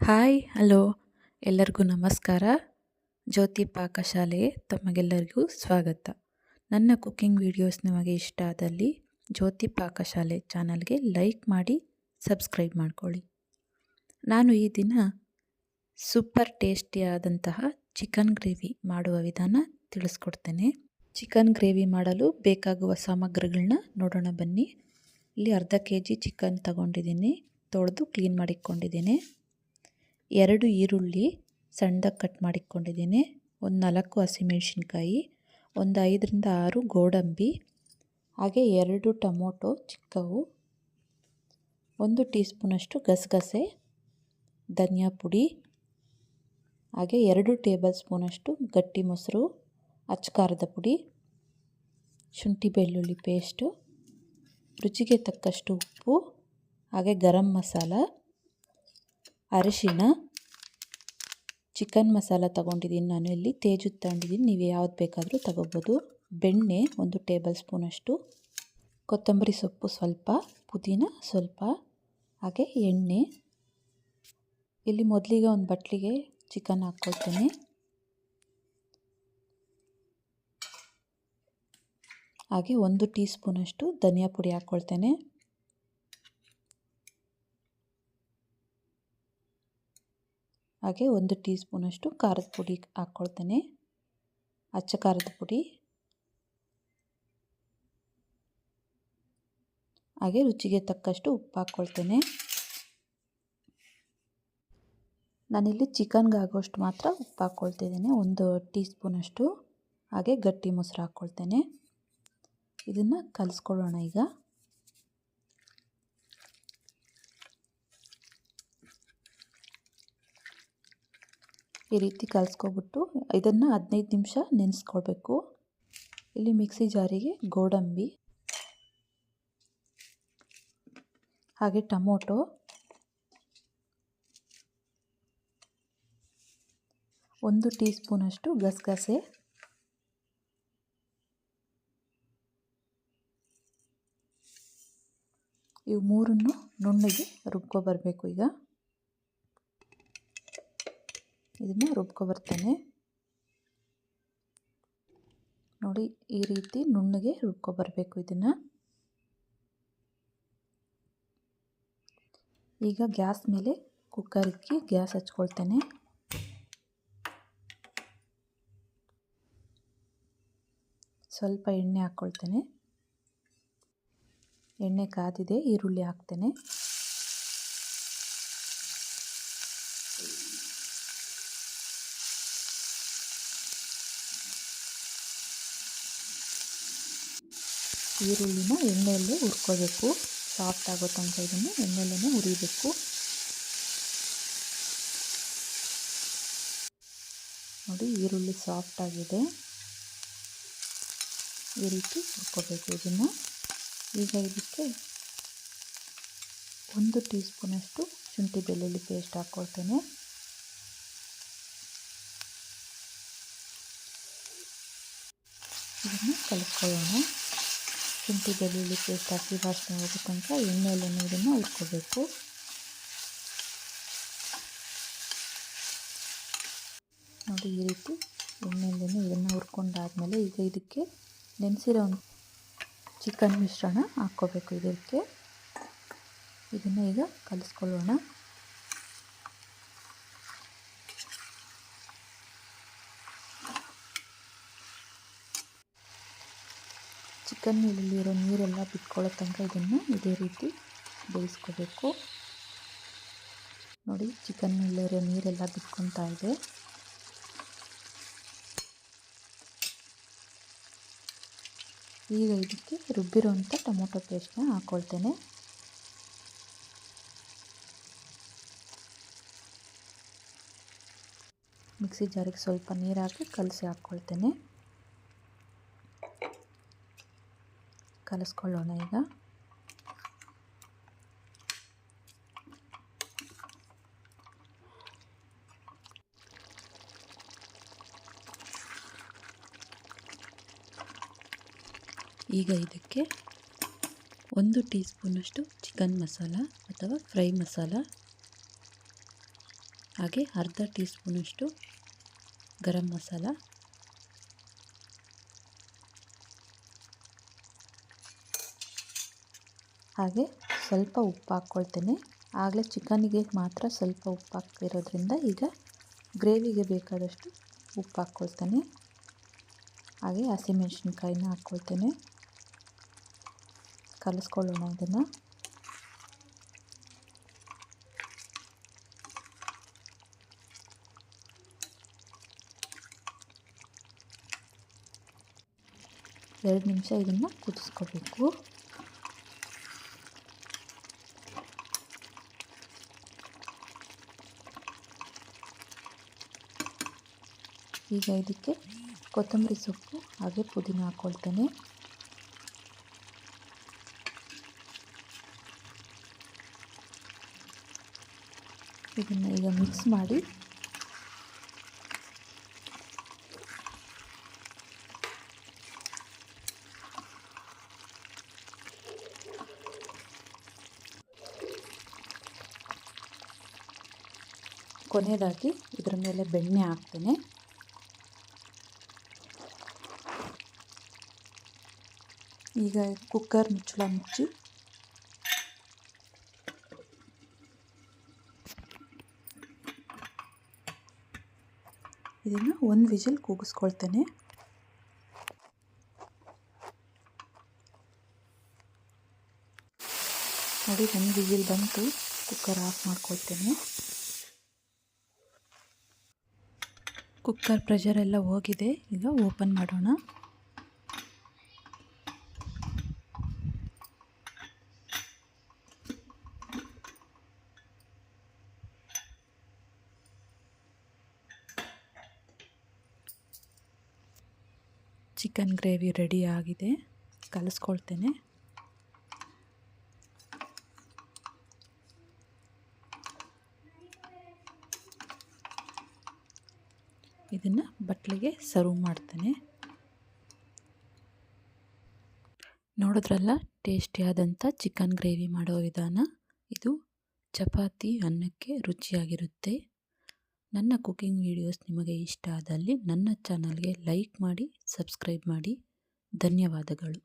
Hi, hello. ಎಲ್ಲರಿಗೂ ನಮಸ್ಕಾರ. ಜ್ಯೋತಿ ಪಾಕಶಾಲೆ ತಮಗೆಲ್ಲರಿಗೂ ಸ್ವಾಗತ. ನನ್ನ ಕುಕ್ಕಿಂಗ್ ವಿಡಿಯೋಸ್ ನಿಮಗೆ ಇಷ್ಟ ಆದಲ್ಲಿ ಜ್ಯೋತಿ ಪಾಕಶಾಲೆ ಚಾನಲ್ಗೆ ಲೈಕ್ ಮಾಡಿ, ಸಬ್ಸ್ಕ್ರೈಬ್ ಮಾಡ್ಕೊಳ್ಳಿ. ನಾನು ಈ ದಿನ ಸೂಪರ್ ಟೇಸ್ಟಿಯಾದಂತಹ ಚಿಕನ್ ಗ್ರೇವಿ ಮಾಡುವ ವಿಧಾನ ತಿಳಿಸ್ಕೊಡ್ತೇನೆ. ಚಿಕನ್ ಗ್ರೇವಿ ಮಾಡಲು ಬೇಕಾಗುವ ಸಾಮಗ್ರಿಗಳನ್ನ ನೋಡೋಣ ಬನ್ನಿ. ಇಲ್ಲಿ ಅರ್ಧ ಕೆ ಜಿ ಚಿಕನ್ ತಗೊಂಡಿದ್ದೀನಿ. ತೊಳೆದು ಕ್ಲೀನ್ ಮಾಡಿಕೊಂಡಿದ್ದೀನಿ. ಎರಡು ಈರುಳ್ಳಿ ಸಣ್ಣದಾಗಿ ಕಟ್ ಮಾಡಿಕೊಂಡಿದ್ದೀನಿ ಒಂದು ನಾಲ್ಕು ಹಸಿಮೆಣ್ಸಿನ್ಕಾಯಿ, ಒಂದು ಐದರಿಂದ ಆರು ಗೋಡಂಬಿ, ಹಾಗೆ ಎರಡು ಟೊಮೊಟೊ ಚಿಕ್ಕವು, ಒಂದು ಟೀ ಸ್ಪೂನಷ್ಟು ಗಸಗಸೆ, ಧನಿಯಾ ಪುಡಿ, ಹಾಗೆ ಎರಡು ಟೇಬಲ್ ಸ್ಪೂನಷ್ಟು ಗಟ್ಟಿ ಮೊಸರು ಅಚ್ಚಕಾರದ ಪುಡಿ, ಶುಂಠಿ ಬೆಳ್ಳುಳ್ಳಿ ಪೇಸ್ಟು, ರುಚಿಗೆ ತಕ್ಕಷ್ಟು ಉಪ್ಪು, ಹಾಗೆ ಗರಂ ಮಸಾಲ. ಅರಿಶಿಣ, ಚಿಕನ್ ಮಸಾಲ ತಗೊಂಡಿದ್ದೀನಿ ನಾನು ಇಲ್ಲಿ, ತೇಜು ತಗೊಂಡಿದ್ದೀನಿ ನೀವು ಯಾವ್ದು ಬೇಕಾದರೂ ತಗೋಬೋದು. ಬೆಣ್ಣೆ ಒಂದು ಟೇಬಲ್ ಸ್ಪೂನಷ್ಟು ಕೊತ್ತಂಬರಿ ಸೊಪ್ಪು ಸ್ವಲ್ಪ, ಪುದೀನ ಸ್ವಲ್ಪ, ಹಾಗೆ ಎಣ್ಣೆ. ಇಲ್ಲಿ ಮೊದಲಿಗೆ ಒಂದು ಬಟ್ಲಿಗೆ ಚಿಕನ್ ಹಾಕ್ಕೊಳ್ತೇನೆ ಹಾಗೆ ಒಂದು ಟೀ ಸ್ಪೂನಷ್ಟು ಧನಿಯಾ ಪುಡಿ ಹಾಕ್ಕೊಳ್ತೇನೆ ಹಾಗೆ ಒಂದು ಟೀ ಸ್ಪೂನಷ್ಟು ಖಾರದ ಪುಡಿ ಹಾಕ್ಕೊಳ್ತೇನೆ. ಅಚ್ಚ ಖಾರದ ಪುಡಿ. ಹಾಗೆ ರುಚಿಗೆ ತಕ್ಕಷ್ಟು ಉಪ್ಪು ಹಾಕ್ಕೊಳ್ತೇನೆ. ನಾನಿಲ್ಲಿ ಚಿಕನ್ಗೆ ಆಗೋಷ್ಟು ಮಾತ್ರ ಉಪ್ಪು ಹಾಕ್ಕೊಳ್ತಿದ್ದೇನೆ, ಒಂದು ಟೀ ಸ್ಪೂನಷ್ಟು ಹಾಗೆ ಗಟ್ಟಿ ಮೊಸರು ಹಾಕ್ಕೊಳ್ತೇನೆ. ಇದನ್ನು ಕಲಿಸ್ಕೊಳ್ಳೋಣ ಈಗ. ಈ ರೀತಿ ಕಲಿಸ್ಕೊಬಿಟ್ಟು ಇದನ್ನು ಹದಿನೈದು ನಿಮಿಷ ನೆನೆಸ್ಕೊಳ್ಬೇಕು. ಇಲ್ಲಿ ಮಿಕ್ಸಿ ಜಾರಿಗೆ ಗೋಡಂಬಿ, ಹಾಗೆ ಟೊಮೊಟೊ, ಒಂದು ಟೀ ಸ್ಪೂನಷ್ಟು ಗಸಗಸೆ, ಇವು ಮೂರನ್ನು ನುಣ್ಣಗೆ ರುಬ್ಕೊಬರಬೇಕು ಈಗ. ಇದನ್ನು ರುಬ್ಕೊಬರ್ತೇನೆ. ನೋಡಿ, ಈ ರೀತಿ ನುಣ್ಣಗೆ ರುಬ್ಕೊಬರಬೇಕು ಇದನ್ನು. ಈಗ ಗ್ಯಾಸ್ ಮೇಲೆ ಕುಕ್ಕರ್ ಇಕ್ಕಿ ಗ್ಯಾಸ್ ಹಚ್ಕೊಳ್ತೇನೆ. ಸ್ವಲ್ಪ ಎಣ್ಣೆ ಹಾಕ್ಕೊಳ್ತೇನೆ ಎಣ್ಣೆ ಕಾದಿದೆ, ಈರುಳ್ಳಿ ಹಾಕ್ತೇನೆ. ಈರುಳ್ಳಿನ ಎಣ್ಣೆಯಲ್ಲೇ ಹುರ್ಕೋಬೇಕು. ಸಾಫ್ಟ್ ಆಗೋ ತನಕ ಇದನ್ನು ಎಣ್ಣೆಯಲ್ಲೇ ಹುರಿಬೇಕು. ನೋಡಿ, ಈರುಳ್ಳಿ ಸಾಫ್ಟ್ ಆಗಿದೆ. ಈ ರೀತಿ ಹುರ್ಕೋಬೇಕು ಇದನ್ನು. ಈಗ ಇದಕ್ಕೆ ಒಂದು ಟೀ ಸ್ಪೂನಷ್ಟು ಶುಂಠಿ ಬೆಳ್ಳುಳ್ಳಿ ಪೇಸ್ಟ್ ಹಾಕ್ಕೊಳ್ತೇನೆ ಇದನ್ನು ಕಲಿಸ್ಕೊಳ್ಳೋಣ. ಶುಂಠಿ ಬೆಳ್ಳುಳ್ಳಿ ಪೇಸ್ಟ್ ಹಾಕಿ ವಾಸನೆ ಹೋಗೋ ತನಕ ಎಣ್ಣೆಯಲ್ಲಿ ಹುರ್ಕೋಬೇಕು ನೋಡಿ ಈ ರೀತಿ ಎಣ್ಣೆಯಲ್ಲಿ ಇದನ್ನು ಹುರ್ಕೊಂಡಾದಮೇಲೆ ಈಗ ಇದಕ್ಕೆ ನೆನೆಸಿರೋ ಚಿಕನ್ ಮಿಶ್ರಣ ಹಾಕ್ಕೋಬೇಕು ಇದಕ್ಕೆ. ಇದನ್ನು ಈಗ ಕಲಿಸ್ಕೊಳ್ಳೋಣ. ಚಿಕನ್ನಲ್ಲಿರೋ ನೀರೆಲ್ಲ ಬಿಟ್ಕೊಳ್ಳೋ ತನಕ ಇದನ್ನು ಇದೇ ರೀತಿ ಬೇಯಿಸ್ಕೋಬೇಕು. ನೋಡಿ, ಚಿಕನ್ ಚಿಕನ್ನಲ್ಲಿರೋ ನೀರೆಲ್ಲ ಬಿಟ್ಕೊತಾ ಇದೆ. ಈಗ ಇದಕ್ಕೆ ರುಬ್ಬಿರೋಂಥ ಟೊಮೊಟೊ ಪೇಸ್ಟ್ನ ಹಾಕ್ಕೊಳ್ತೇನೆ ಮಿಕ್ಸಿ ಜಾರಿಗೆ ಸ್ವಲ್ಪ ನೀರು ಹಾಕಿ ಕಲಸಿ ಹಾಕ್ಕೊಳ್ತೇನೆ ಕಲಿಸ್ಕೊಳ್ಳೋಣ ಈಗ. ಈಗ ಇದಕ್ಕೆ ಒಂದು ಟೀ ಸ್ಪೂನಷ್ಟು ಚಿಕನ್ ಮಸಾಲ ಅಥವಾ ಫ್ರೈ ಮಸಾಲ, ಹಾಗೆ ಅರ್ಧ ಟೀ ಸ್ಪೂನಷ್ಟು ಗರಂ ಮಸಾಲ ಹಾಗೆ ಸ್ವಲ್ಪ ಉಪ್ಪು ಹಾಕ್ಕೊಳ್ತೇನೆ. ಆಗಲೇ ಚಿಕನಿಗೆ ಮಾತ್ರ ಸ್ವಲ್ಪ ಉಪ್ಪು ಹಾಕ್ತಿರೋದ್ರಿಂದ ಈಗ ಗ್ರೇವಿಗೆ ಬೇಕಾದಷ್ಟು ಉಪ್ಪು ಹಾಕ್ಕೊಳ್ತೇನೆ. ಹಾಗೆ ಹಸಿಮೆಣ್ಸಿನ್ಕಾಯಿನ ಹಾಕ್ಕೊಳ್ತೇನೆ. ಕಲಿಸ್ಕೊಳ್ಳೋಣ ಅದನ್ನು ಎರಡು ನಿಮಿಷ ಇದನ್ನು ಕುದಿಸ್ಕೋಬೇಕು. ಈಗ ಇದಕ್ಕೆ ಕೊತ್ತಂಬರಿ ಸೊಪ್ಪು ಹಾಗೆ ಪುದೀನ ಹಾಕ್ಕೊಳ್ತೇನೆ ಇದನ್ನು ಈಗ ಮಿಕ್ಸ್ ಮಾಡಿ ಕೊನೆಯದಾಗಿ ಇದರ ಮೇಲೆ ಬೆಣ್ಣೆ ಹಾಕ್ತೇನೆ. ಈಗ ಕುಕ್ಕರ್ ಮುಚ್ಚಳ ಮುಚ್ಚಿ. ಇದನ್ನು ಒಂದು ವಿಜಿಲ್ ಕೂಗಿಸ್ಕೊಳ್ತೇನೆ. ನೋಡಿ ಒಂದು ವಿಜಿಲ್ ಬಂತು ಕುಕ್ಕರ್ ಆಫ್ ಮಾಡ್ಕೊಳ್ತೇನೆ. ಕುಕ್ಕರ್ ಪ್ರೆಷರ್ ಎಲ್ಲ ಹೋಗಿದೆ, ಈಗ ಓಪನ್ ಮಾಡೋಣ. ಚಿಕನ್ ಗ್ರೇವಿ ರೆಡಿ ಆಗಿದೆ. ಕಲಿಸ್ಕೊಳ್ತೇನೆ. ಇದನ್ನು ಬಟ್ಲಿಗೆ ಸರ್ವ್ ಮಾಡ್ತೇನೆ. ನೋಡಿದ್ರಲ್ಲ, ಟೇಸ್ಟಿಯಾದಂಥ ಚಿಕನ್ ಗ್ರೇವಿ ಮಾಡೋ ವಿಧಾನ. ಇದು ಚಪಾತಿ ಅನ್ನಕ್ಕೆ ರುಚಿಯಾಗಿರುತ್ತೆ. ನನ್ನ ಕುಕಿಂಗ್ ವಿಡಿಯೋಸ್ ನಿಮಗೆ ಇಷ್ಟ ಆದಲ್ಲಿ ನನ್ನ ಚಾನಲ್ಗೆ ಲೈಕ್ ಮಾಡಿ ಸಬ್ಸ್ಕ್ರೈಬ್ ಮಾಡಿ. ಧನ್ಯವಾದಗಳು.